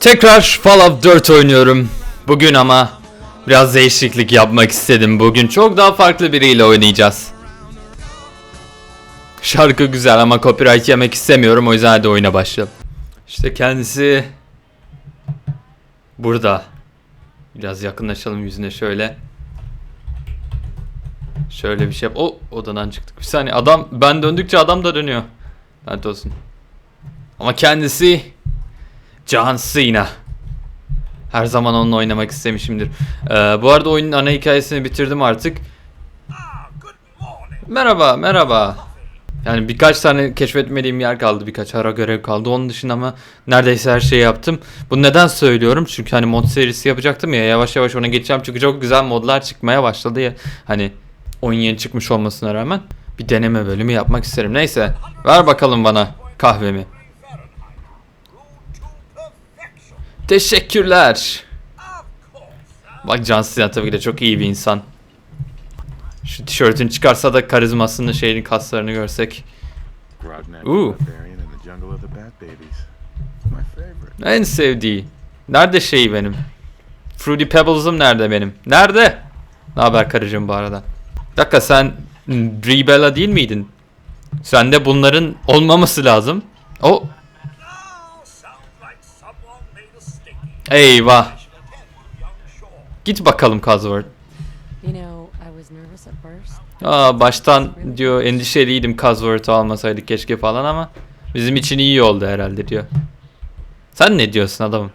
Tekrar Fall of 4 oynuyorum. Bugün ama biraz değişiklik yapmak istedim. Bugün çok daha farklı biriyle oynayacağız. Şarkı güzel ama copyright yemek istemiyorum o yüzden hadi oyuna başlayalım. İşte kendisi burada. Biraz yakınlaşalım yüzüne şöyle. Şöyle bir şey yap. O odadan çıktık. Bir saniye adam ben döndükçe adam da dönüyor. Lanet olsun. Ama kendisi John Cena. Her zaman onunla oynamak istemişimdir. Ee, bu arada oyunun ana hikayesini bitirdim artık. Merhaba, merhaba. Yani birkaç tane keşfetmediğim yer kaldı, birkaç ara görev kaldı. Onun dışında ama neredeyse her şeyi yaptım. Bunu neden söylüyorum? Çünkü hani mod serisi yapacaktım ya yavaş yavaş ona geçeceğim. Çünkü çok güzel modlar çıkmaya başladı ya. Hani oyun yeni çıkmış olmasına rağmen bir deneme bölümü yapmak isterim. Neyse, ver bakalım bana kahvemi. Teşekkürler. Bak John Cena tabii ki de çok iyi bir insan. Şu tişörtünü çıkarsa da karizmasını, şeyin kaslarını görsek. Favorite. En sevdiği. Nerede şey benim? Fruity Pebbles'ım nerede benim? Nerede? Ne haber karıcığım bu arada? Bir dakika sen Rebella değil miydin? Sende bunların olmaması lazım. O Now eyvah. Git bakalım Cosworth. Aa baştan diyor endişeliydim Cosworth'u almasaydık keşke falan ama bizim için iyi oldu herhalde diyor. Sen ne diyorsun adamım?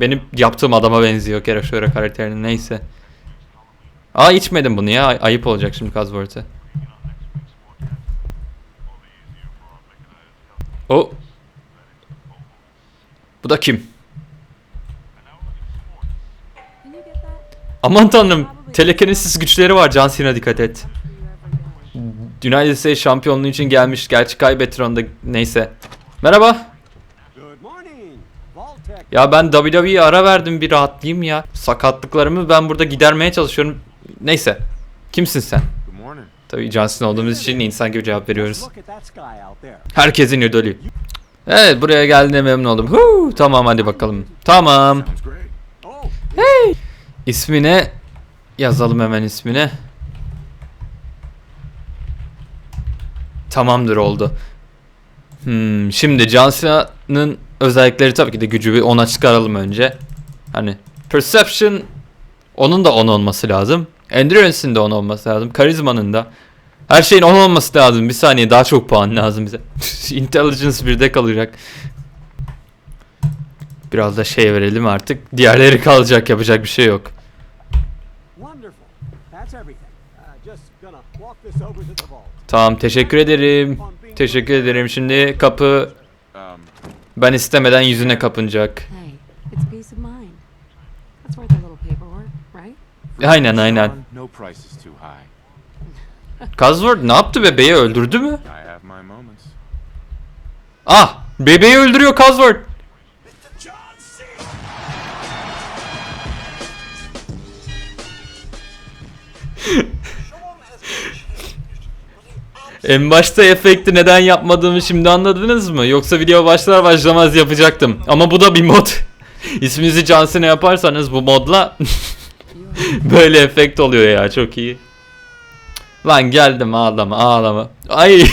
Benim yaptığım adama benziyor kere şöyle karakterinin neyse. Aa içmedim bunu ya ay- ayıp olacak şimdi Cosworth'e. O. Bu da kim? Aman tanrım telekinesis güçleri var Cena dikkat et. United States şampiyonluğu için gelmiş. Gerçi kaybetti onu da neyse. Merhaba. Ya ben WWE'ye ara verdim bir rahatlayayım ya. Sakatlıklarımı ben burada gidermeye çalışıyorum. Neyse. Kimsin sen? Tabii John Cena olduğumuz için insan gibi cevap veriyoruz. Herkesin idolü. Evet buraya geldiğine memnun oldum. Huu, tamam hadi bakalım. Tamam. Oh, İsmine yazalım hemen ismine. Tamamdır oldu. Hmm, şimdi John Cena'nın özellikleri tabii ki de gücü bir ona çıkaralım önce. Hani Perception onun da 10 olması lazım. Endurance'in de 10 olması lazım. Karizmanın da. Her şeyin 10 olması lazım. Bir saniye daha çok puan lazım bize. Intelligence birde kalacak. Biraz da şey verelim artık. Diğerleri kalacak yapacak bir şey yok. Uh. Tamam teşekkür ederim. Teşekkür ederim. Şimdi kapı Um, ben istemeden yüzüne kapınacak. Hey, it's Cosworth ne yaptı bebeği öldürdü mü? Ah bebeği öldürüyor Cosworth. En başta efekti neden yapmadığımı şimdi anladınız mı? Yoksa video başlar başlamaz yapacaktım. Ama bu da bir mod. İsminizi John Cena yaparsanız bu modla böyle efekt oluyor ya çok iyi. Lan geldim ağlama ağlama. Ay.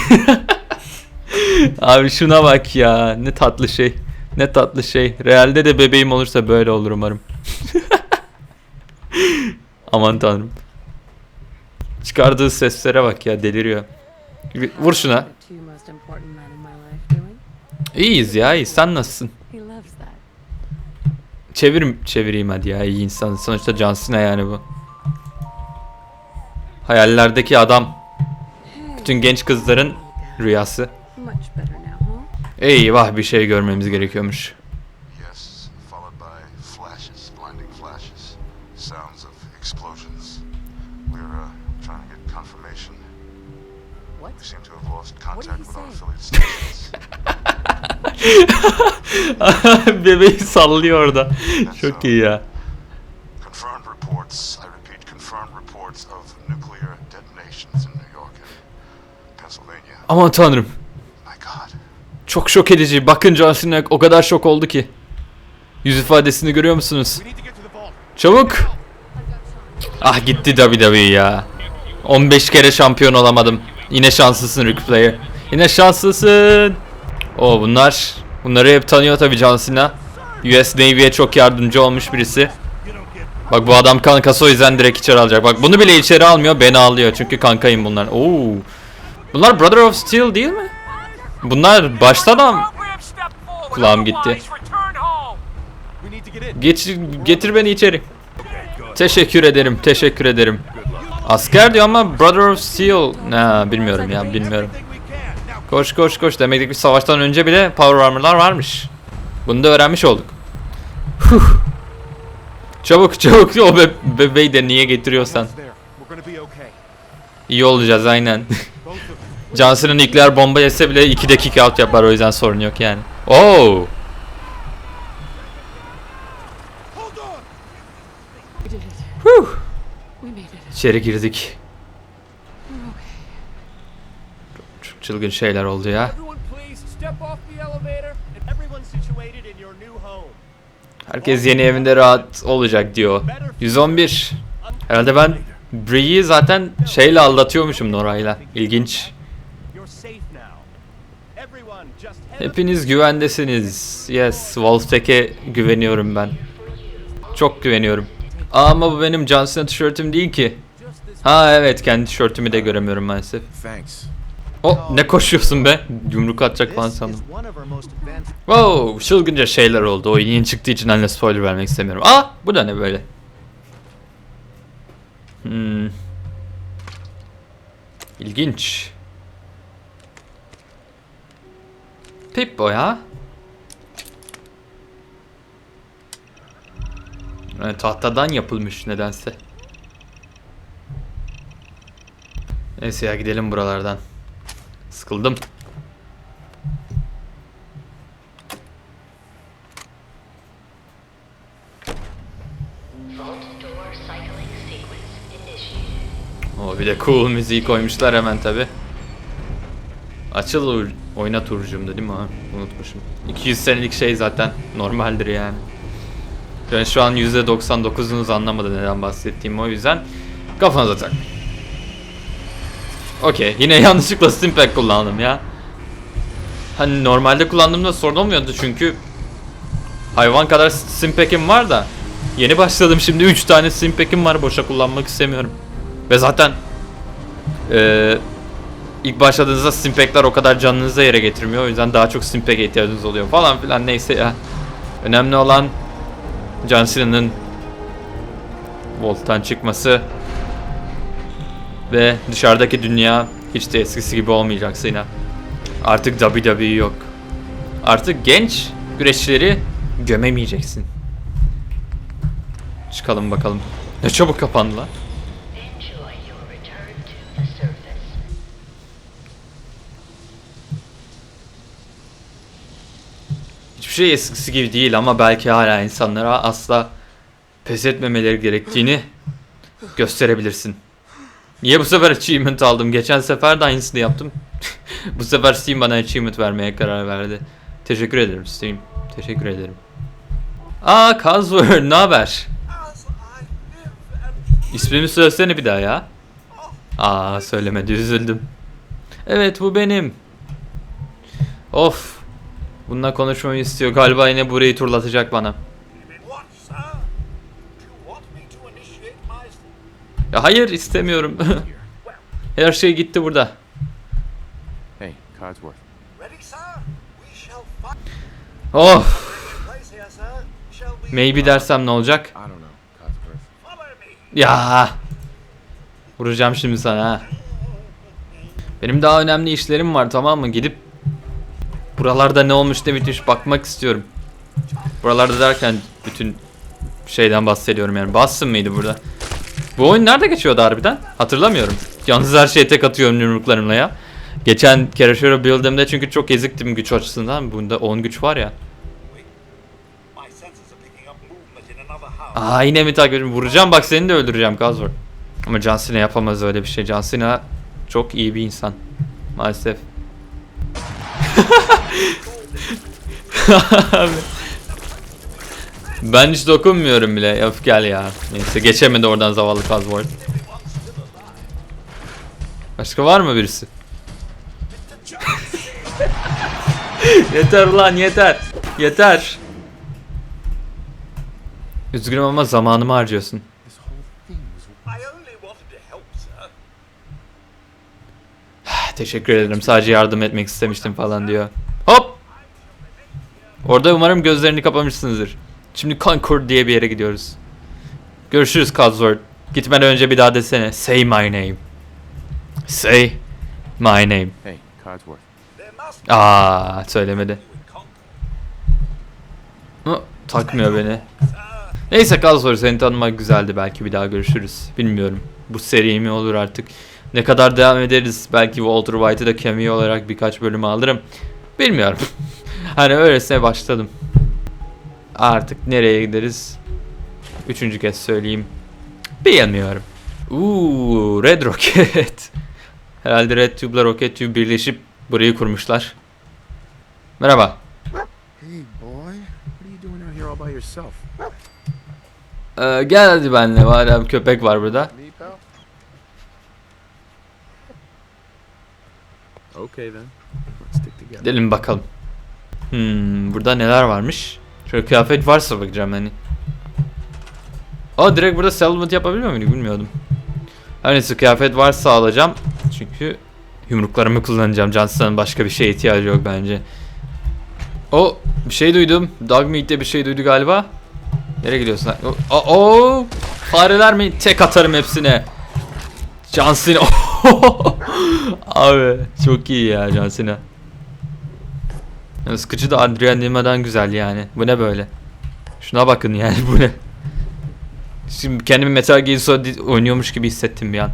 Abi şuna bak ya ne tatlı şey. Ne tatlı şey. Realde de bebeğim olursa böyle olur umarım. Aman tanrım. Çıkardığı seslere bak ya deliriyor. Vur şuna. İyiyiz ya iyi. Sen nasılsın? Çevir, çevireyim hadi ya iyi insan. Sonuçta John Cena yani bu. Hayallerdeki adam. Bütün genç kızların rüyası. Eyvah bir şey görmemiz gerekiyormuş. Yes, followed by flashes, blinding flashes, Aman tanrım. Çok şok edici. Bakın John Cena o kadar şok oldu ki. Yüz ifadesini görüyor musunuz? Çabuk. Ah gitti WWE ya. 15 kere şampiyon olamadım. Yine şanslısın Ric Flair. Yine şanslısın. O bunlar bunları hep tanıyor tabii John Cena. US Navy'ye çok yardımcı olmuş birisi. Bak bu adam kankası o yüzden direkt içeri alacak. Bak bunu bile içeri almıyor beni alıyor çünkü kankayım bunlar. Oo. Bunlar Brother of Steel değil mi? Bunlar başta da kulağım gitti. Getir, getir beni içeri. Teşekkür ederim, teşekkür ederim. Asker diyor ama Brother of Steel. Ne bilmiyorum ya, bilmiyorum. Koş koş koş. Demek ki savaştan önce bile Power Armor'lar varmış. Bunu da öğrenmiş olduk. Huh. Çabuk çabuk o be bebeği de niye getiriyorsan. İyi olacağız aynen. Johnson'ın nükleer bomba yese bile 2 dakika out yapar o yüzden sorun yok yani. Oo. İt. İçeri girdik. Çok çılgın şeyler oldu ya. Herkes yeni evinde rahat olacak diyor. 111. Herhalde ben Bree'yi zaten şeyle aldatıyormuşum Nora'yla. İlginç. Hepiniz güvendesiniz. Yes, Wolftek'e güveniyorum ben. Çok güveniyorum. Aa, ama bu benim John Cena tişörtüm değil ki. Ha evet, kendi tişörtümü de göremiyorum maalesef. Thanks. O ne koşuyorsun be? Yumruk atacak falan sandım. Wow, çılgınca şeyler oldu. O yeni çıktığı için anne spoiler vermek istemiyorum. Aa, bu da ne böyle? Hmm. İlginç. Pippo ya. Evet, tahtadan yapılmış nedense. Neyse ya gidelim buralardan. Sıkıldım. O bir de cool müziği koymuşlar hemen tabi. Açıl oynat urucumda değil mi ha? Unutmuşum. 200 senelik şey zaten normaldir yani. Ben şu an %99'unuz anlamadı neden bahsettiğimi o yüzden kafanıza tak. Okey yine yanlışlıkla Stimpack kullandım ya. Hani normalde kullandığımda sorun olmuyordu çünkü hayvan kadar Stimpack'im var da yeni başladım şimdi 3 tane Stimpack'im var boşa kullanmak istemiyorum. Ve zaten eee ilk başladığınızda stimpakler o kadar canınızı yere getirmiyor. O yüzden daha çok stimpak'e ihtiyacınız oluyor falan filan neyse ya. Önemli olan John Cena'nın Volt'tan çıkması ve dışarıdaki dünya hiç de eskisi gibi olmayacak Cena. Artık WWE yok. Artık genç güreşçileri gömemeyeceksin. Çıkalım bakalım. Ne çabuk kapandı lan. Hiçbir şey eskisi gibi değil ama belki hala insanlara asla pes etmemeleri gerektiğini gösterebilirsin. Niye bu sefer achievement aldım? Geçen sefer de aynısını yaptım. bu sefer Steam bana achievement vermeye karar verdi. Teşekkür ederim Steam. Teşekkür ederim. Aa Kazver ne haber? İsmimi söylesene bir daha ya. Aa söylemedi üzüldüm. Evet bu benim. Of. Bununla konuşmamı istiyor. Galiba yine burayı turlatacak bana. Ya hayır istemiyorum. Her şey gitti burada. Hey, Codsworth. we Maybe dersem ne olacak? Ya. Vuracağım şimdi sana ha. Benim daha önemli işlerim var tamam mı? Gidip buralarda ne olmuş ne bitmiş bakmak istiyorum. Buralarda derken bütün şeyden bahsediyorum yani. Boston mıydı burada? Bu oyun nerede geçiyordu harbiden? Hatırlamıyorum. Yalnız her şeye tek atıyorum yumruklarımla ya. Geçen şöyle build'imde çünkü çok eziktim güç açısından. Bunda 10 güç var ya. Aa yine mi takip ediyorum? Vuracağım bak seni de öldüreceğim Gazor. Ama John yapamaz öyle bir şey. John çok iyi bir insan. Maalesef. Abi. Ben hiç dokunmuyorum bile. Öf gel ya. Neyse geçemedi oradan zavallı Cosworth. Başka var mı birisi? yeter ulan yeter. Yeter. Üzgünüm ama zamanımı harcıyorsun. Teşekkür ederim. Sadece yardım etmek istemiştim falan diyor. Hop! Orada umarım gözlerini kapamışsınızdır. Şimdi Concord diye bir yere gidiyoruz. Görüşürüz Cosworth. Gitmeden önce bir daha desene. Say my name. Say my name. Hey, Codsworth. Aa söylemedi. Hı, takmıyor beni. Neyse Cosworth seni tanımak güzeldi. Belki bir daha görüşürüz. Bilmiyorum. Bu seri mi olur artık. Ne kadar devam ederiz. Belki Walter White'ı da cameo olarak birkaç bölüm alırım. Bilmiyorum. hani öylesine başladım. Artık nereye gideriz? Üçüncü kez söyleyeyim. Bilmiyorum. Uuu Red Rocket. Herhalde Red Tube'la Rocket Tube birleşip burayı kurmuşlar. Merhaba. Hey, boy. What are you doing out here all by yourself? Ee, gel hadi benimle. Madem köpek var burada. Okay, then. Gidelim bakalım. Hmm, burada neler varmış? Şöyle kıyafet varsa bakacağım hani. Aa direkt burada settlement yapabiliyor muyum? Bilmiyordum. Her neyse kıyafet varsa alacağım. Çünkü yumruklarımı kullanacağım. Johnson'ın başka bir şeye ihtiyacı yok bence. O bir şey duydum. Dogmeat'te bir şey duydu galiba. Nereye gidiyorsun? O, o, fareler mi? Tek atarım hepsine. John Cena. Abi çok iyi ya John Cena. Yani sıkıcı da Adrian Lima'dan güzel yani. Bu ne böyle? Şuna bakın yani bu ne? Şimdi kendimi Metal Gear Solid oynuyormuş gibi hissettim bir an.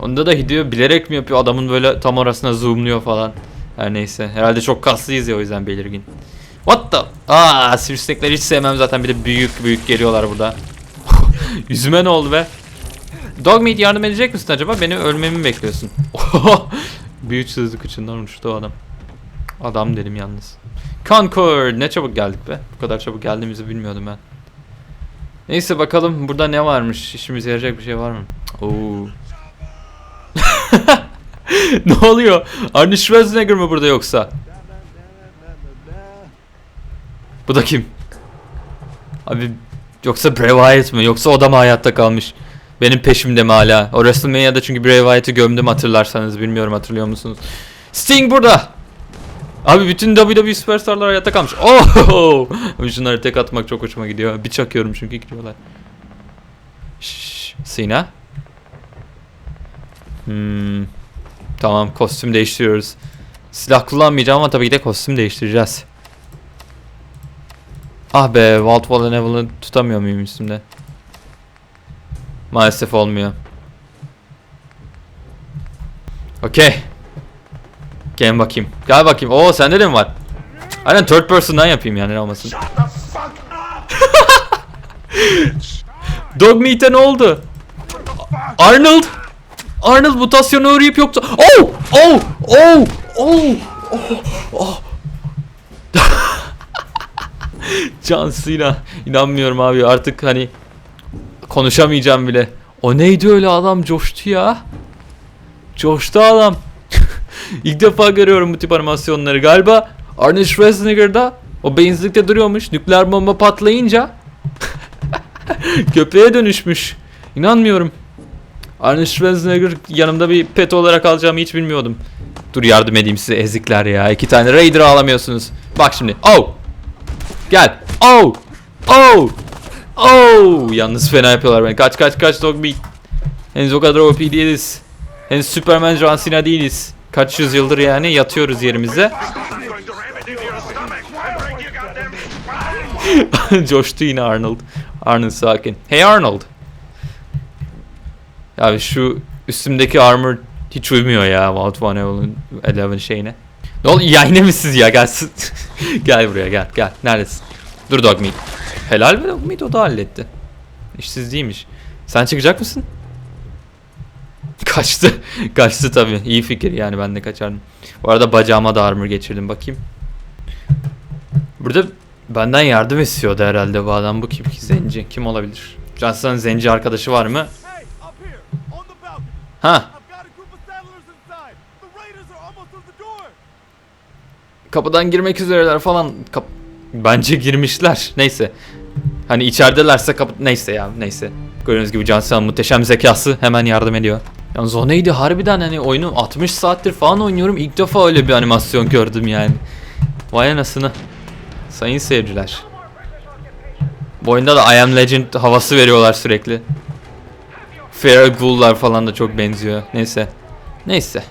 Onda da Hideo bilerek mi yapıyor adamın böyle tam orasına zoomluyor falan. Her neyse. Herhalde çok kaslıyız ya o yüzden belirgin. What the? Aa sivrisinekleri hiç sevmem zaten bir de büyük büyük geliyorlar burada. Yüzüme ne oldu be? Dogmeat yardım edecek misin acaba? Beni ölmemi mi bekliyorsun? Büyük sızlık içinden uçtu o adam. Adam dedim yalnız. Concord ne çabuk geldik be. Bu kadar çabuk geldiğimizi bilmiyordum ben. Neyse bakalım burada ne varmış? İşimize yarayacak bir şey var mı? Oo. ne oluyor? Arnold Schwarzenegger mi burada yoksa? Bu da kim? Abi yoksa Bray Wyatt mı? Yoksa o da mı hayatta kalmış? Benim peşimde mi hala? O WrestleMania'da çünkü Bray Wyatt'ı gömdüm hatırlarsanız. Bilmiyorum hatırlıyor musunuz? Sting burada! Abi bütün WWE süperstarlar hayatta kalmış. Oh! Abi şunları tek atmak çok hoşuma gidiyor. Bir çakıyorum çünkü gidiyorlar. Şşş, Sina. Hmm. Tamam kostüm değiştiriyoruz. Silah kullanmayacağım ama tabii ki de kostüm değiştireceğiz. Ah be Walt Wallen Evelyn tutamıyor muyum üstümde? Maalesef olmuyor. Okey. Gel bakayım. Gel bakayım. Oo sende de mi var? Aynen third person'dan yapayım yani ne olmasın. Dog Meat'e ne oldu? Arnold! Arnold mutasyona uğrayıp yoktu. Oh! Oh! Oh! Oh! Oh! Oh! John Cena. İnanmıyorum abi artık hani konuşamayacağım bile. O neydi öyle adam coştu ya. Coştu adam. İlk defa görüyorum bu tip animasyonları. Galiba Arnold Schwarzenegger'da o benzinlikte duruyormuş. Nükleer bomba patlayınca köpeğe dönüşmüş. İnanmıyorum. Arnold Schwarzenegger yanımda bir pet olarak alacağımı hiç bilmiyordum. Dur yardım edeyim size ezikler ya. İki tane Raider alamıyorsunuz. Bak şimdi. Oh! Gel. Oh! Oh! Oh! Yalnız fena yapıyorlar beni. Kaç kaç kaç dog meat. Henüz o kadar OP değiliz. Henüz Superman John Cena değiliz. Kaç yüzyıldır yani yatıyoruz yerimize. Coştu yine Arnold. Arnold sakin. Hey Arnold. Abi şu üstümdeki armor hiç uymuyor ya Vault One Evelyn Eleven şeyine. Ne oluyor? Ya yine mi siz ya? Gelsin. gel buraya gel gel. Neredesin? Dur Dogmeat. Helal mi Dogmeat? O da halletti. İşsiz değilmiş. Sen çıkacak mısın? Kaçtı. Kaçtı tabii. İyi fikir yani ben de kaçardım. Bu arada bacağıma da armor geçirdim bakayım. Burada Benden yardım istiyordu herhalde bu adam. Bu kim ki zenci? Kim olabilir? Johnson'ın zenci arkadaşı var mı? Ha, kapıdan girmek üzereler falan. Kap Bence girmişler. Neyse. Hani içeridelerse kapı... Neyse ya neyse. Gördüğünüz gibi Johnson'ın muhteşem zekası hemen yardım ediyor. Yalnız o neydi harbiden hani oyunu 60 saattir falan oynuyorum. İlk defa öyle bir animasyon gördüm yani. Vay anasını. Sayın seyirciler. Bu oyunda da I Am Legend havası veriyorlar sürekli. Feral Ghoul'lar falan da çok benziyor. Neyse. Neyse.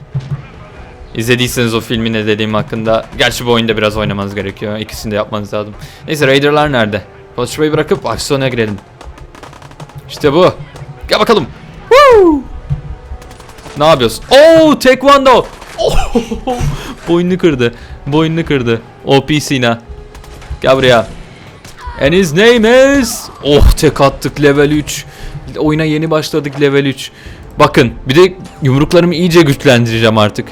İzlediyseniz o filmi ne dediğim hakkında. Gerçi bu oyunda biraz oynamanız gerekiyor. İkisini de yapmanız lazım. Neyse Raider'lar nerede? Konuşmayı bırakıp aksiyona girelim. İşte bu. Gel bakalım. Woo! Ne yapıyorsun? Oo, Taekwondo. Oh, boynunu kırdı. Boynunu kırdı. OP Sina. Gel buraya. And his name is... Oh tek attık level 3. Oyuna yeni başladık level 3. Bakın bir de yumruklarımı iyice güçlendireceğim artık.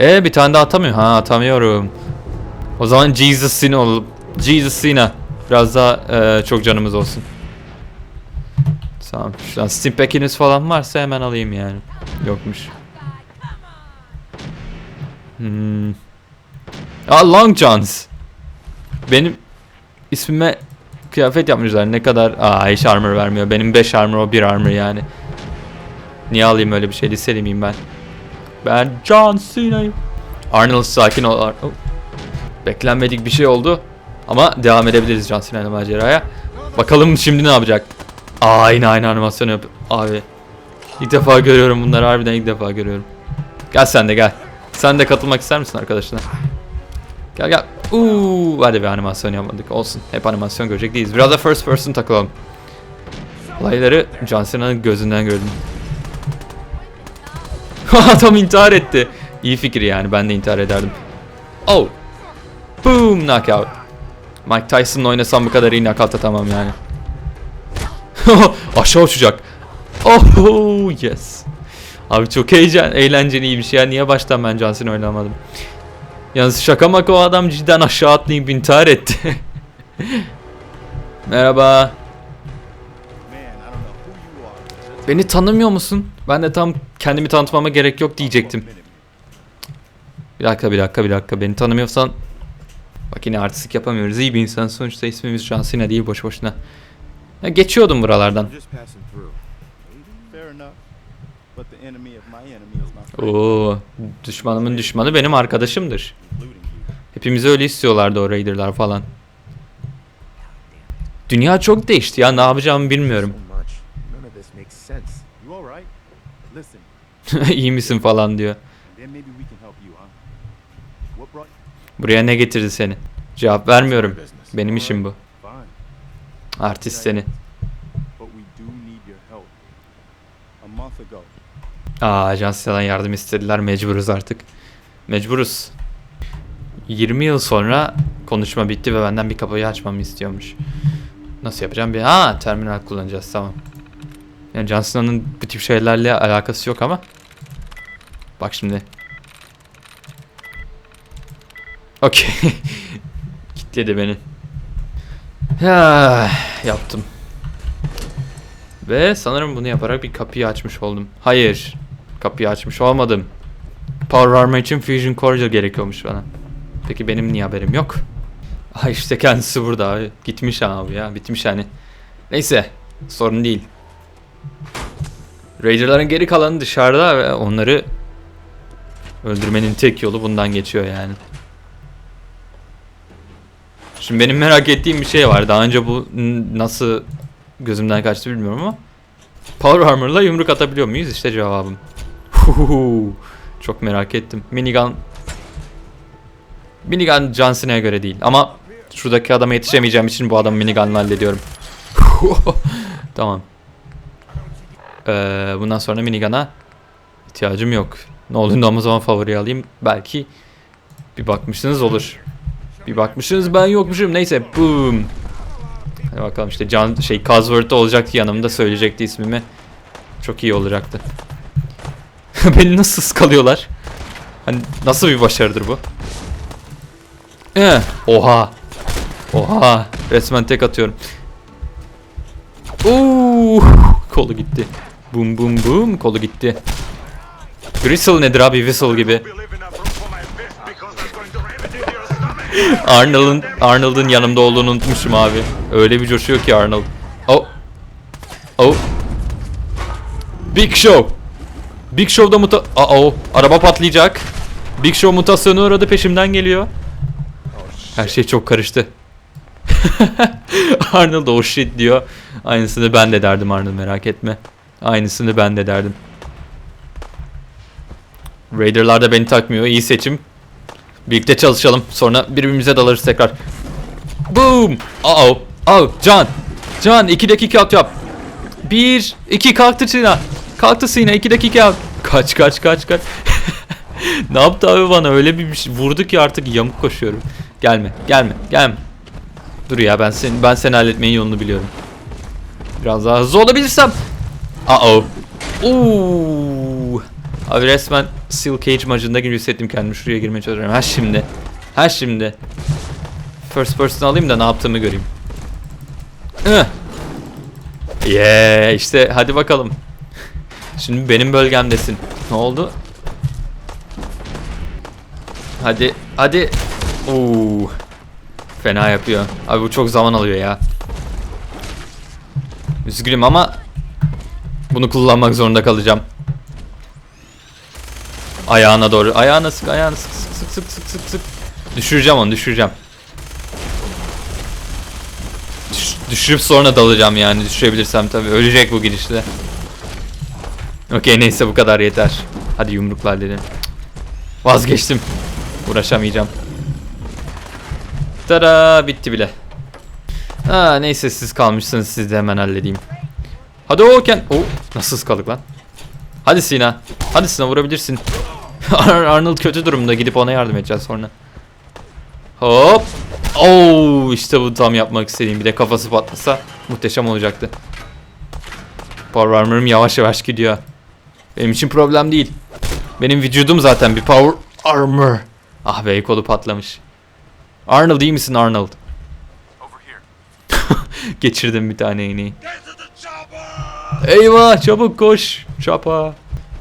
E bir tane daha atamıyor. Ha atamıyorum. O zaman Jesus Cena olup Jesus Cena. Biraz daha e, çok canımız olsun. Tamam. Şu an Steam Pack'iniz falan varsa hemen alayım yani. Yokmuş. Hmm. Aa Long Johns. Benim ismime kıyafet yapmışlar. Ne kadar... Aa hiç armor vermiyor. Benim 5 armor o 1 armor yani. Niye alayım öyle bir şey? Liseli miyim ben? Ben John Cena'yım. Arnold sakin ol. Oh. Beklenmedik bir şey oldu. Ama devam edebiliriz John Cena'yla maceraya. Bakalım şimdi ne yapacak? Aynı aynı animasyon yap. Abi. İlk defa görüyorum bunları harbiden ilk defa görüyorum. Gel sen de gel. Sen de katılmak ister misin arkadaşına? Gel gel. Uuu, hadi bir animasyon yapmadık. Olsun. Hep animasyon görecek değiliz. Biraz da first person takılalım. Olayları John Cena'nın gözünden gördüm. Adam intihar etti. İyi fikir yani. Ben de intihar ederdim. Oh. Boom knockout. Mike Tyson'la oynasam bu kadar iyi knockout atamam yani. Aşağı uçacak. Oh yes. Abi çok heyecan, eğlenceliymiş ya. Niye baştan ben Johnson oynamadım? Yalnız şaka maka o adam cidden aşağı atlayıp intihar etti. Merhaba. Beni tanımıyor musun? Ben de tam kendimi tanıtmama gerek yok diyecektim. Bir dakika bir dakika bir dakika beni tanımıyorsan Bak yine artistik yapamıyoruz. İyi bir insan sonuçta ismimiz John değil boş boşuna. Ya geçiyordum buralardan. Oo, düşmanımın düşmanı benim arkadaşımdır. Hepimizi öyle istiyorlardı o Raider'lar falan. Dünya çok değişti ya ne yapacağımı bilmiyorum. İyi misin falan diyor. Buraya ne getirdi seni? Cevap vermiyorum. Benim işim bu. Month ago, Aa ajansyadan yardım istediler mecburuz artık. Mecburuz. 20 yıl sonra konuşma bitti ve benden bir kapıyı açmamı istiyormuş. Nasıl yapacağım bir? Ha terminal kullanacağız tamam. Yani Johnson'ın bu tip şeylerle alakası yok ama. Bak şimdi. Okey. Kitledi beni. Ya, yaptım. Ve sanırım bunu yaparak bir kapıyı açmış oldum. Hayır. Kapıyı açmış olmadım. Power Armor için Fusion Cordial gerekiyormuş bana. Peki benim niye haberim yok? Ah işte kendisi burada abi. Gitmiş abi ya. Bitmiş hani. Neyse. Sorun değil. Raider'ların geri kalanı dışarıda ve onları öldürmenin tek yolu bundan geçiyor yani. Şimdi benim merak ettiğim bir şey var. Daha önce bu nasıl gözümden kaçtı bilmiyorum ama Power Armor'la yumruk atabiliyor muyuz? İşte cevabım. Çok merak ettim. Minigun Minigun John Cena'ya göre değil ama şuradaki adama yetişemeyeceğim için bu adamı minigunla hallediyorum. tamam. Ee, bundan sonra minigun'a ihtiyacım yok. Ne olduğunda ama zaman favori alayım. Belki bir bakmışsınız olur. Bir bakmışsınız ben yokmuşum. Neyse boom. Hadi bakalım işte Can şey Cosworth'ta olacaktı yanımda söyleyecekti ismimi. Çok iyi olacaktı. Beni nasıl ıskalıyorlar? Hani nasıl bir başarıdır bu? Eh, oha. Oha resmen tek atıyorum. Oo, kolu gitti. Bum bum bum kolu gitti. Gristle nedir abi whistle gibi. Arnold'un Arnold'un yanımda olduğunu unutmuşum abi. Öyle bir coşuyor ki Arnold. Oh. Oh. Big Show. Big Show'da muta... Aa, oh. Araba patlayacak. Big Show mutasyonu uğradı peşimden geliyor. Her şey çok karıştı. Arnold oh shit diyor. Aynısını ben de derdim Arnold merak etme. Aynısını ben de derdim. Raider'lar da beni takmıyor. İyi seçim. Birlikte çalışalım. Sonra birbirimize dalarız tekrar. Boom! Uh oh. Oh, Can. Can 2 dakika at yap. 1 2 kalktı Sina. Kalktı Sina 2 dakika yap. Kaç kaç kaç kaç. ne yaptı abi bana öyle bir şey vurdu ki artık yamuk koşuyorum. Gelme, gelme, gelme. Dur ya ben seni ben seni halletmeyin yolunu biliyorum. Biraz daha hızlı olabilirsem. Uh oh. Oo. Abi resmen Steel Cage maçında gibi hissettim kendimi. Şuraya girmeye çalışıyorum. Ha şimdi. Ha şimdi. First person alayım da ne yaptığımı göreyim. Yeah işte hadi bakalım. Şimdi benim bölgemdesin. Ne oldu? Hadi hadi. Oo. Fena yapıyor. Abi bu çok zaman alıyor ya. Üzgünüm ama bunu kullanmak zorunda kalacağım. Ayağına doğru. Ayağına sık, ayağına sık sık sık sık sık sık sık. Düşüreceğim onu, düşüreceğim. Düş- düşürüp sonra dalacağım yani düşürebilirsem tabii. Ölecek bu gidişle. Okey neyse bu kadar yeter. Hadi yumruklar dedim. Vazgeçtim. Uğraşamayacağım. Tada bitti bile. Ha neyse siz kalmışsınız siz de hemen halledeyim. Hadi o Ken. Oo, nasıl ıskalık lan? Hadi Sina. Hadi Sina vurabilirsin. Ar- Arnold kötü durumda gidip ona yardım edeceğiz sonra. Hop. Oo işte bu tam yapmak istediğim. Bir de kafası patlasa muhteşem olacaktı. Power armor'ım yavaş yavaş gidiyor. Benim için problem değil. Benim vücudum zaten bir power armor. Ah be kolu patlamış. Arnold iyi misin Arnold? Geçirdim bir tane iğneyi. Eyvah çabuk koş. Çapa.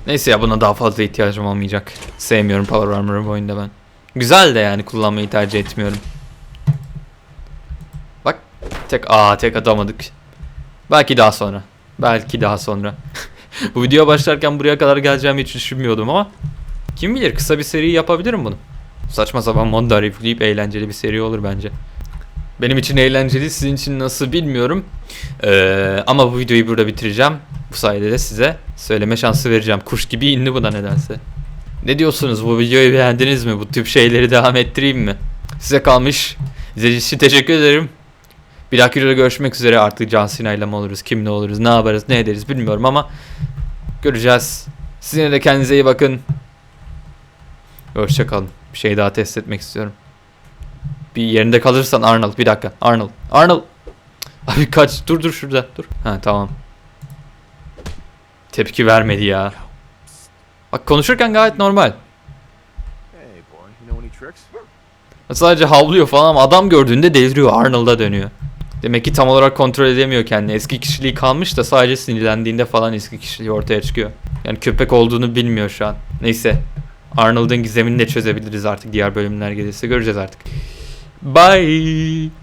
Neyse ya buna daha fazla ihtiyacım olmayacak. Sevmiyorum Power Armor'ı bu oyunda ben. Güzel de yani kullanmayı tercih etmiyorum. Bak tek aa tek atamadık. Belki daha sonra. Belki daha sonra. bu video başlarken buraya kadar geleceğimi hiç düşünmüyordum ama kim bilir kısa bir seri yapabilirim bunu. Saçma sapan modda reviewleyip eğlenceli bir seri olur bence. Benim için eğlenceli, sizin için nasıl bilmiyorum. Ee, ama bu videoyu burada bitireceğim. Bu sayede de size söyleme şansı vereceğim. Kuş gibi indi bu da nedense. Ne diyorsunuz? Bu videoyu beğendiniz mi? Bu tip şeyleri devam ettireyim mi? Size kalmış. İzlediğiniz için teşekkür ederim. Bir dahaki videoda görüşmek üzere. Artık Can Sina'yla mı oluruz? Kimle oluruz? Ne yaparız? Ne ederiz? Bilmiyorum ama göreceğiz. Siz yine de kendinize iyi bakın. Hoşçakalın. Bir şey daha test etmek istiyorum. Bir yerinde kalırsan Arnold. Bir dakika. Arnold. Arnold. Abi kaç. Dur dur şurada. Dur. Ha tamam. Tepki vermedi ya. Bak konuşurken gayet normal. Sadece havlıyor falan ama adam gördüğünde deliriyor. Arnold'a dönüyor. Demek ki tam olarak kontrol edemiyor kendini. Eski kişiliği kalmış da sadece sinirlendiğinde falan eski kişiliği ortaya çıkıyor. Yani köpek olduğunu bilmiyor şu an. Neyse. Arnold'un gizemini de çözebiliriz artık diğer bölümler gelirse göreceğiz artık. Bye.